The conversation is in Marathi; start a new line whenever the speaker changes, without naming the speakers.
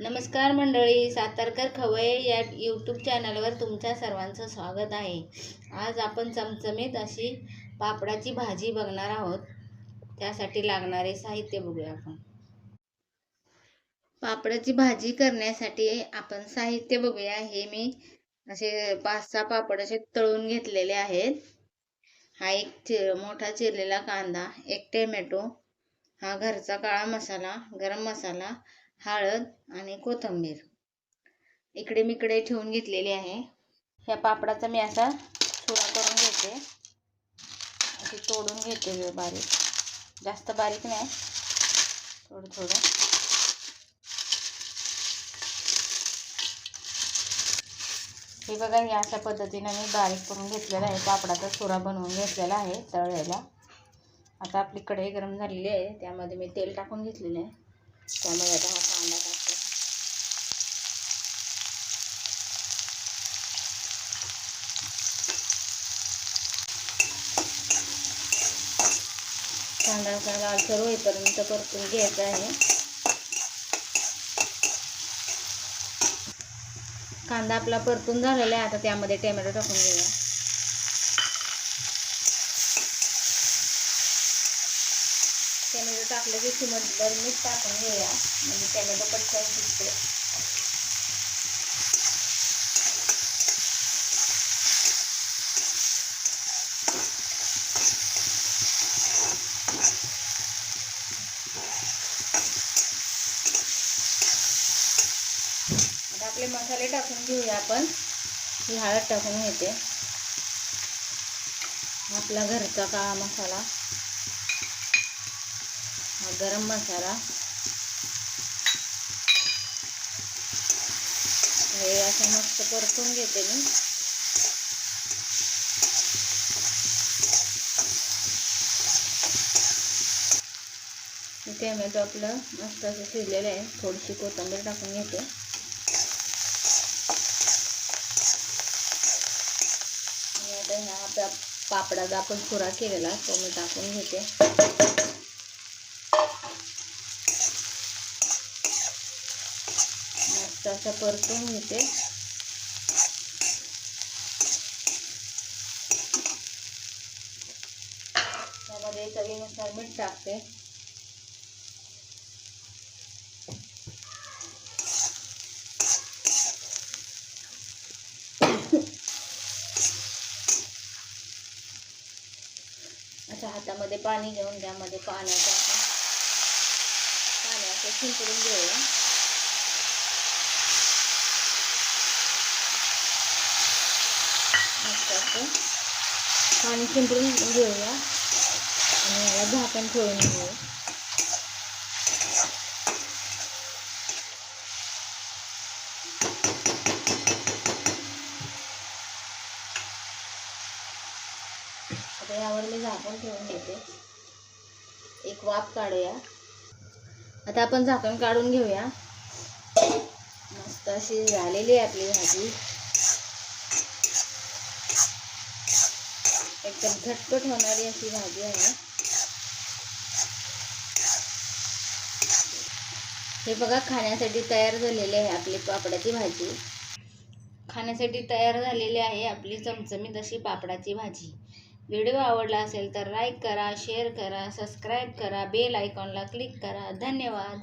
नमस्कार मंडळी सातारकर खवये या यूट्यूब चॅनलवर तुमच्या सर्वांचं स्वागत आहे. आज आपण चमचमीत अशी पापडाची भाजी बघणार आहोत. त्यासाठी लागणारे साहित्य बघूया आपण. पापडाची भाजी करण्यासाठी आपण साहित्य बघूया. हे मी असे पाच सहा पापड असे तळून घेतलेले आहेत. हा एक चिर मोठा चिरलेला कांदा एक टोमॅटो हा घरचा काळा मसाला गरम मसाला हळद आणि कोथिंबीर. इकडे मी इकडे ठेवून घेतलेली आहे. ह्या पापडाचा मी असा चुरा करून घेते. असे तोडून घेते बारीक. जास्त बारीक नाही. थोडं थोडं. हे बघा हे अशा पद्धतीनं मी बारीक करून घेतलेला आहे. पापडाचा चुरा बनवून घेतलेला आहे तळलेला. आता आपली कढई गरम झालेली आहे. त्यामध्ये मी तेल टाकून घेतलेलं आहे. त्यामध्ये आता हा कांदा टाकतो. कांदा असा लालसर होईपर्यंत परतून घ्यायचा आहे. कांदा आपला परतून झालेला आहे आता त्यामध्ये टोमॅटो टाकून घेऊया टोमॅटो टाकलं की चिमटभर मीठ टाकून घेऊया. म्हणजे टोमॅटो पटकन शिजते आता आपले मसाले टाकून घेऊया आपण. ही हळद टाकून घेते. आपला घरचा काळा मसाला. हा गरम मसाला. हे असं मस्त परतून घेते मी. टोमॅटो आपलं मस्त असं शिजलेलं आहे. थोडीशी कोथिंबीर टाकून घेते. आणि आता ह्या आपल्या पापडाचा आपण चुरा केलेला तो मी टाकून घेते मस्त असं परतून घेते. त्यामध्ये चवीनुसार मीठ टाकते. अशा हातामध्ये पाणी घेऊन त्यामध्ये पाण्याचं पाण्याचं शिंपडून घेऊया. असं पाणी शिंपडून घेऊया. आणि याला झाकण ठेवून घेऊ. आता यावर मी झाकण ठेवून घेते. एक वाफ काढूया. आता आपण झाकण काढून घेऊया. मस्त अशी झालेली आहे आपली भाजी. एकदम झटपट होणारी अशी भाजी आहे. हे बघा खाण्यासाठी तयार झालेली आहे आपली पापडाची भाजी. खाण्यासाठी तयार झालेली आहे आपली चमचमीत अशी पापडाची भाजी. व्हिडिओ आवडला असेल तर लाईक करा शेअर करा सबस्क्राईब करा बेल आयकॉनला क्लिक करा. धन्यवाद.